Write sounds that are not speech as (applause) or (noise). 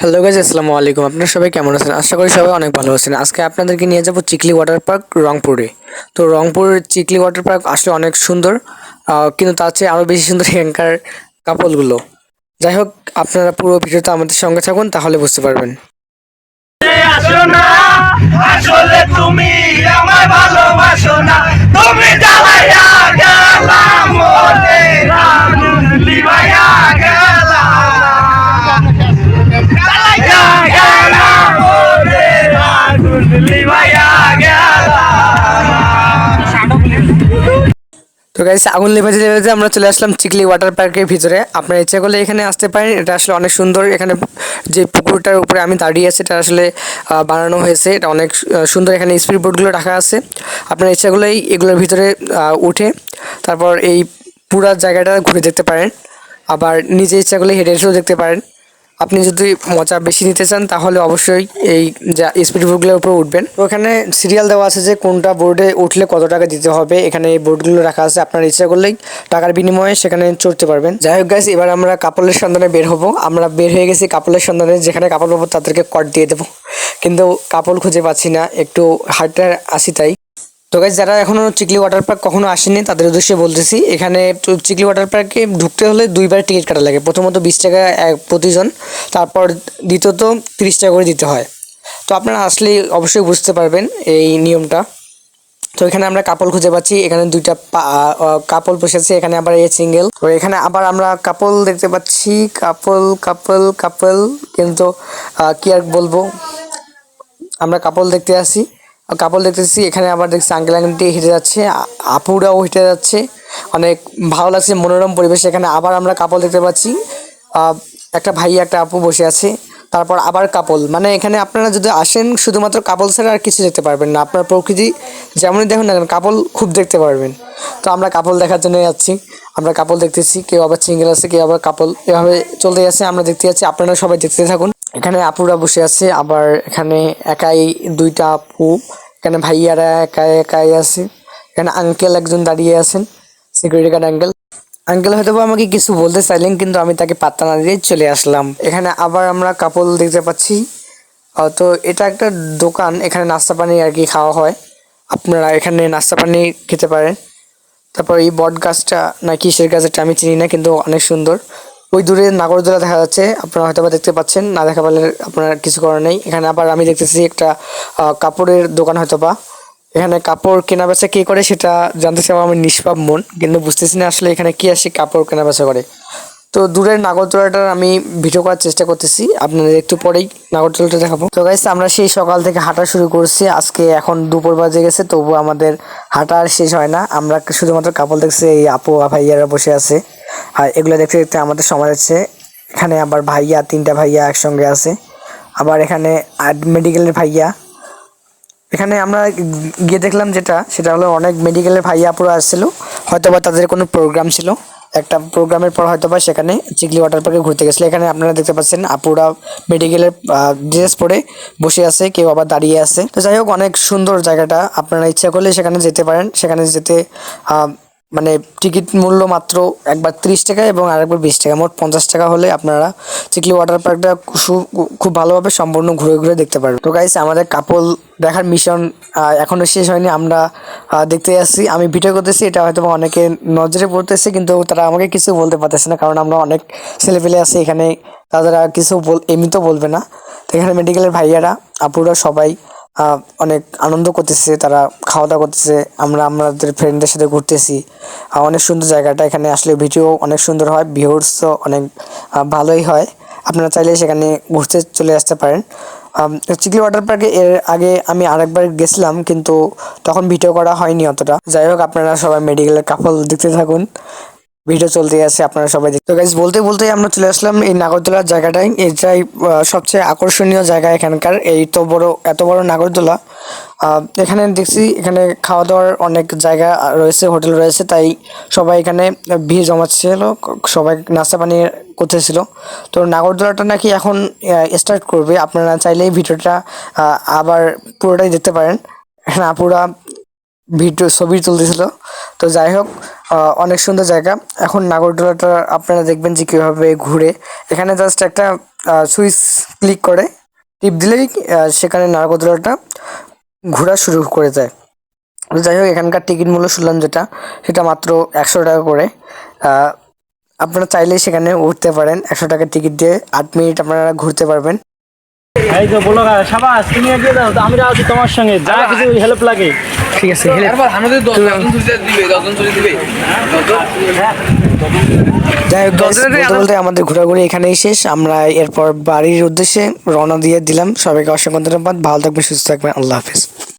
Hello guys আসসালামু আলাইকুম। আপনারা সবাই কেমন আছেন? আশা করি সবাই অনেক ভালো আছেন। আজকে আপনাদেরকে নিয়ে যাব চিকলি ওয়াটার পার্ক রংপুরে। তো রংপুর চিকলি ওয়াটার পার্ক আসলে অনেক সুন্দর কিন্তু তার চেয়ে আরও বেশি সুন্দর (laughs) এখানকার কাপলগুলো যাই হোক, আপনারা পুরো ভিডিওটা আমাদের সঙ্গে থাকুন, তাহলে বুঝতে পারবেন। আসলে তুমি আমায় তো গাইস আগুন লেভাতে লেভাতে আমরা চলে আসলাম চিকলি ওয়াটার পার্কের ভিতরে। আপনার ইচ্ছা করলে এখানে আসতে পারেন। এটা আসলে অনেক সুন্দর। এখানে যে পুকুরটার উপরে আমি দাঁড়িয়ে আছি, এটা আসলে বানানো হয়েছে। এটা অনেক সুন্দর। এখানে স্পিড বোটগুলো রাখা আছে। আপনার ইচ্ছা করলেই এগুলোর ভিতরে উঠে তারপর এই পুরা জায়গাটা ঘুরে দেখতে পারেন। আবার নিজে ইচ্ছা করলে হেঁটে এসেও দেখতে পারেন। আপনি যদি মজা বেশি নিতে চান, তাহলে অবশ্যই এই যা স্পিড বোর্ডগুলোর উপর উঠবেন। তো এখানে সিরিয়াল দেওয়া আছে যে কোনটা বোর্ডে উঠলে কত টাকা দিতে হবে। এখানে এই বোর্ডগুলো রাখা আছে। আপনার ইচ্ছা করলেই টাকার বিনিময়ে সেখানে চড়তে পারবেন। যাই হোক গাইস এবার আমরা কাপলের সন্ধানে বের হব। আমরা বের হয়ে গেছি কাপলের সন্ধানে, যেখানে কাপল পাবো তাদেরকে কট দিয়ে দেবো। কিন্তু কাপল খুঁজে পাচ্ছি না। একটু হার্টে আসি তাই। তো গাইজ যারা এখনও চিকলি ওয়াটার পার্ক কখনো আসেনি তাদের উদ্দেশ্যে বলতেছি, এখানে চিকলি ওয়াটার পার্কে ঢুকতে হলে দুইবার টিকিট কাটা লাগে। প্রথমত বিশ টাকা এক প্রতিজন, তারপর দ্বিতীয়ত তিরিশ টাকা করে দিতে হয়। তো আপনারা আসলে অবশ্যই বুঝতে পারবেন এই নিয়মটা। তো এখানে আমরা কাপল খুঁজে পাচ্ছি, এখানে দুইটা কাপল বসেছে এখানে আবার এই সিঙ্গেল তো এখানে আবার আমরা কাপল দেখতে পাচ্ছি কাপল কাপল কাপল কিন্তু কি আর বলব? আমরা কাপল দেখতে আসি। কাপল দেখতেছি, এখানে আবার দেখছি আঙ্কেল আঙ্কেলটি হেঁটে যাচ্ছে আপুরাও হেঁটে যাচ্ছে। অনেক ভালো লাগছে, মনোরম পরিবেশ। এখানে আবার আমরা কাপল দেখতে পাচ্ছি। একটা ভাই একটা আপু বসে আছে। তারপর আবার কাপল মানে এখানে আপনারা যদি আসেন, শুধুমাত্র কাপল ছাড়া আর কিছু দেখতে পারবেন না। আপনার প্রকৃতি যেমনই দেখুন না কেন কাপল খুব দেখতে পারবেন। তো আমরা কাপল দেখার জন্য যাচ্ছি। আমরা কাপল দেখতেছি, কেউ আবার সিঙ্গেল আছে, কেউ আবার কাপল এভাবে চলতে যাচ্ছে। আমরা দেখতে যাচ্ছি, আপনারা সবাই দেখতে থাকুন। এখানে আপুরা বসে আছে, আবার এখানে একাই দুইটা আপু, এখানে ভাইয়ারা একাই একাই আছে, এখানে আঙ্কেল একজন দাঁড়িয়ে আছেন সিকিউরিটি গার্ড আঙ্কেল আঙ্কেল হয়তো আমাকে কিছু বলতে চাইলেন, কিন্তু আমি তাকে পাত্তা না দিয়ে চলে আসলাম। এখানে আবার আমরা কাপল দেখতে পাচ্ছি। তো এটা একটা দোকান, এখানে নাস্তা পানি আর কি খাওয়া হয়। আপনারা এখানে নাস্তা পানি খেতে পারেন। তারপর এই বট গাছটা না কিসের গাছ এটা আমি চিনি না, কিন্তু অনেক সুন্দর। ওই দূরে নাগরদোলা দেখা যাচ্ছে। আপনারা হয়তো বা দেখতে পাচ্ছেন, না দেখা পারলে আপনার কিছু করার নেই। এখানে আবার আমি দেখতেছি একটা কাপড়ের দোকান হয়তো বা এখানে কাপড় কেনা বেচা কে করে সেটা জানতে চাও আমার নিষ্পাপ মন, কিন্তু বুঝতেছি না আসলে এখানে কি আসে কাপড় কেনা বেচা করে। তো দূরের নাগরদোলাটার আমি ভিডিও করার চেষ্টা করতেছি, আপনাদের একটু পরেই নাগরদোলাটা দেখাবো। তো গাইস আমরা সেই সকাল থেকে হাঁটা শুরু করছি। আজকে এখন দুপুর বাজে গেছে তবু আমাদের হাঁটা আর শেষ হয় না। আমরা শুধুমাত্র কাপড় দেখছি এই আপু ভাইয়ারা বসে আছে। আর এগুলো দেখতে দেখতে আমাদের সময় আছে এখানে আবার ভাইয়া, তিনটা ভাইয়া একসঙ্গে আছে। আবার এখানে মেডিকেলের ভাইয়া। এখানে আমরা গিয়ে দেখলাম যেটা, সেটা হলো অনেক মেডিকেলের ভাইয়া পুরো আসছিল। হয়তো বা তাদের কোনো প্রোগ্রাম ছিল। একটা প্রোগ্রামের পর হয়তো বা সেখানে চিকলি ওয়াটার পার্কে ঘুরতে গেছিল। এখানে আপনারা দেখতে পাচ্ছেন আপুরা মেডিকেলের ড্রেস পরে বসে আছে, কেউ আবার দাঁড়িয়ে আছে। তো যাই হোক, অনেক সুন্দর জায়গাটা। আপনারা ইচ্ছা করলে সেখানে যেতে পারেন। সেখানে যেতে মানে টিকিট মূল্য মাত্র একবার ত্রিশ টাকা এবং আরেকবার বিশ টাকা। মোট পঞ্চাশ টাকা হলে আপনারা চিকলি ওয়াটার পার্কটা খুব ভালোভাবে সম্পূর্ণ ঘুরে ঘুরে দেখতে পারবেন। তো গাইস আমাদের কাপল দেখার মিশন এখনও শেষ হয়নি। আমরা দেখতে যাচ্ছি। আমি ভিডিও করতেছি, এটা হয়তো অনেকে নজরে পড়তেছে, কিন্তু তারা আমাকে কিছু বলতে পারতেছে না, কারণ আমরা অনেক ছেলেপেলে আছি এখানে। তারা কিছু বল, এমনিতেও বলবে না। তো এখানে মেডিকেলের ভাইয়ারা, আপুরা সবাই অনেক আনন্দ করতেছে, তারা খাওয়া দাওয়া করতেছে, আমরা আমাদের ফ্রেন্ডদের সাথে ঘুরতেছি। অনেক সুন্দর জায়গাটা এখানে আসলে ভিডিও অনেক সুন্দর হয় ভিউর্সও অনেক ভালোই হয়। আপনারা চাইলে সেখানে ঘুরতে চলে আসতে পারেন। চিকলি ওয়াটার পার্কে এর আগে আমি আরেকবার গেছিলাম, কিন্তু তখন ভিডিও করা হয়নি অতটা। যাই হোক, আপনারা সবাই মেডিকেলের কাপল দেখতে থাকুন। ভিডিও চলতে আছে, আপনারা সবাই দেখতে গাইজ বলতে বলতে আমরা চলে আসলাম এই নাগরদোলার জায়গাটায়। এটাই সবচেয়ে আকর্ষণীয় জায়গা এখানকার, এই তো বড়, এত বড় নাগরদোলা। এখানে দেখছি, এখানে খাওয়া দাওয়ার অনেক জায়গা রয়েছে, হোটেল রয়েছে, তাই সবাই এখানে ভিড় জমাচ্ছিল, সবাই নাস্তা পানি করতেছিল। তো নাগরদোলাটা নাকি এখন স্টার্ট করবে, আপনারা চাইলে এই ভিডিওটা আবার পুরোটাই দেখতে পারেন। আপুরা ভিডিও, ছবি তুলতেছিল। তো যাই হোক অনেক সুন্দর জায়গা। এখন নাগরদোলাটা আপনারা দেখবেন যে কীভাবে ঘুরে। এখানে জাস্ট একটা সুইচ ক্লিক করে টিপ দিলেই সেখানে নাগরদোলাটা ঘোরা শুরু করে যায় যাই হোক, এখানকার টিকিট মূল্য শুনলাম যেটা, সেটা মাত্র একশো টাকা করে। আপনারা চাইলে সেখানে উঠতে পারেন। একশো টাকার টিকিট দিয়ে আট মিনিট আপনারা ঘুরতে পারবেন। এই তো বলো সাবাস তুমি এগিয়ে দাও আমি আমরা আছি তোমার সঙ্গে যা কিছু হেল্প লাগে। ঠিক আছে এরপর আমাদের দশ জন দিবে দশজন চুরি দিবে। যাই হোক বলতে আমাদের ঘোরাঘুরি এখানেই শেষ। আমরা এরপর বাড়ির উদ্দেশ্যে রওনা দিয়ে দিলাম। সবাইকে অসংখ্য ধন্যবাদ। ভালো থাকবেন সুস্থ থাকবেন। আল্লাহ হাফিজ।